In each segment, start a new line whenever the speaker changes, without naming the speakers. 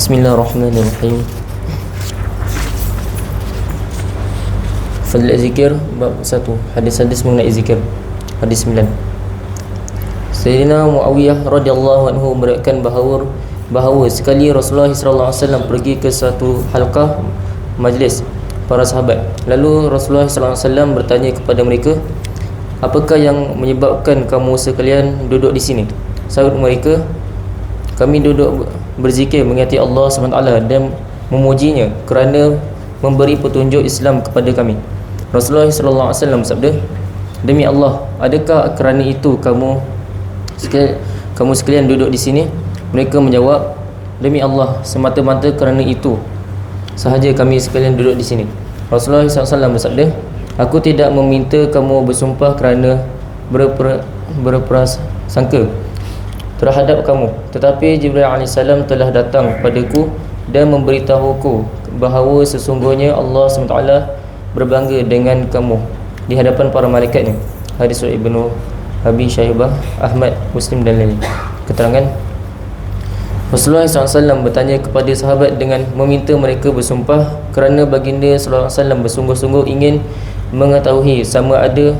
Bismillahirrahmanirrahim. Fadil zikir bab 1 hadis-hadis mengenai zikir. Hadis 9 Sayyidina Muawiyah radhiyallahu anhu meriwayatkan bahawa bahawa sekali Rasulullah wasallam pergi ke satu halqah majlis para sahabat. Lalu Rasulullah wasallam bertanya kepada mereka apakah yang menyebabkan kamu sekalian duduk di sini? Sahut mereka kami duduk berzikir mengingati Allah SWT dan memujinya kerana memberi petunjuk Islam kepada kami. Rasulullah SAW sabda demi Allah adakah kerana itu kamu sekalian, kamu sekalian duduk di sini? Mereka menjawab demi Allah semata-mata kerana itu sahaja kami sekalian duduk di sini. Rasulullah SAW bersabda aku tidak meminta kamu bersumpah kerana berper, berprasangka terhadap kamu. Tetapi Jibril AS telah datang padaku dan memberitahuku bahawa sesungguhnya Allah SWT berbangga dengan kamu di hadapan para malaikatnya. Hadis Ibnu Abi Syaibah Ahmad Muslim dan lain keterangan. Rasulullah SAW bertanya kepada sahabat dengan meminta mereka bersumpah kerana baginda SAW bersungguh-sungguh ingin mengetahui sama ada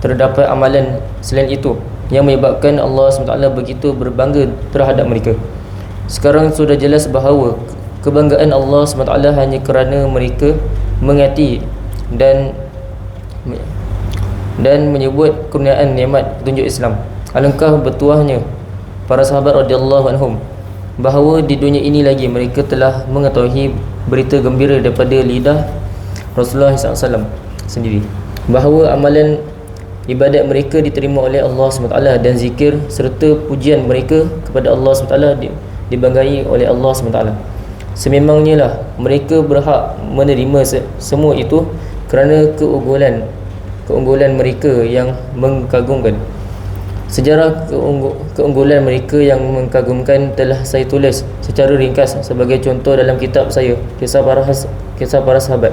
terdapat amalan selain itu yang menyebabkan Allah SWT begitu berbangga terhadap mereka. Sekarang sudah jelas bahawa kebanggaan Allah SWT hanya kerana mereka mengati dan dan menyebut kurniaan nikmat petunjuk Islam. Alangkah bertuahnya para sahabat radhiyallahu anhum bahawa di dunia ini lagi mereka telah mengetahui berita gembira daripada lidah Rasulullah SAW sendiri. Bahawa amalan ibadat mereka diterima oleh Allah SWT dan zikir serta pujian mereka kepada Allah SWT dibanggai oleh Allah SWT. Sememangnya lah mereka berhak menerima semua itu kerana keunggulan keunggulan mereka yang mengkagumkan sejarah keunggulan mereka yang mengkagumkan telah saya tulis secara ringkas sebagai contoh dalam kitab saya kisah para kisah para sahabat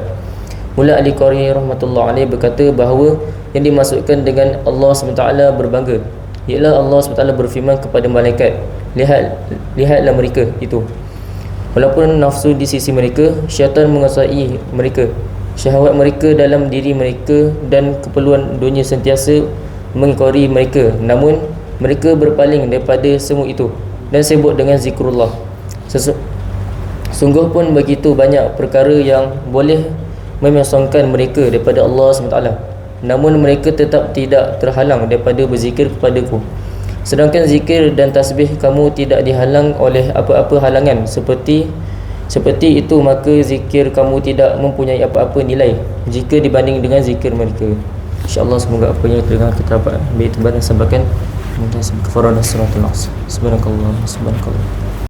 Mula Ali Qari rahmatullah alaih berkata bahawa yang dimaksudkan dengan Allah SWT berbangga ialah Allah SWT berfirman kepada malaikat lihat lihatlah mereka itu. Walaupun nafsu di sisi mereka syaitan menguasai mereka. Syahwat mereka dalam diri mereka dan keperluan dunia sentiasa mengkori mereka. Namun mereka berpaling daripada semua itu dan sibuk dengan zikrullah. Sesu- sungguh pun begitu banyak perkara yang boleh memesongkan mereka daripada Allah SWT namun mereka tetap tidak terhalang daripada berzikir kepadaku. Sedangkan zikir dan tasbih kamu tidak dihalang oleh apa-apa halangan seperti seperti itu maka zikir kamu tidak mempunyai apa-apa nilai jika dibanding dengan zikir mereka. Insyaallah semoga apa yang kita dengar kita dapat ambil timbang dan sebabkan Mudah-mudahan kefarah dan suratul nas Subhanakallah Subhanakallah